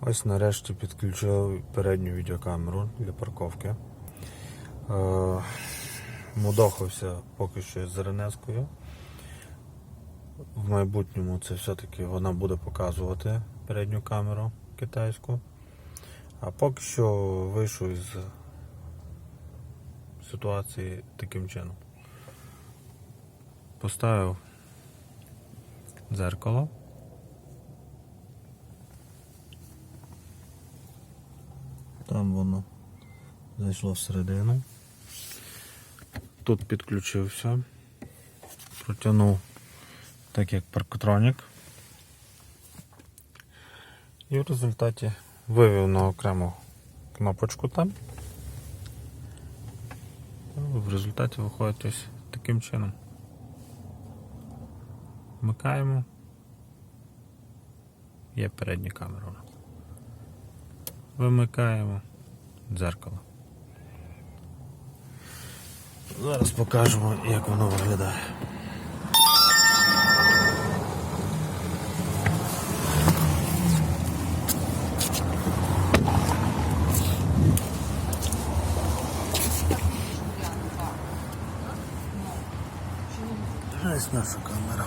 Ось нарешті підключив передню відеокамеру для парковки. Е, мудохався поки що з Ренескою. В майбутньому це все-таки вона буде показувати передню камеру китайську. А поки що вийшов із ситуації таким чином. Поставив дзеркало. Там воно зайшло всередину. Тут підключився, протягнув так як паркотронік. І в результаті вивів на окрему кнопочку там. В результаті виходить ось таким чином. Вмикаємо. Є передня камера. Вимикаємо дзеркало. Зараз покажемо, як воно виглядає. Ось наша камера.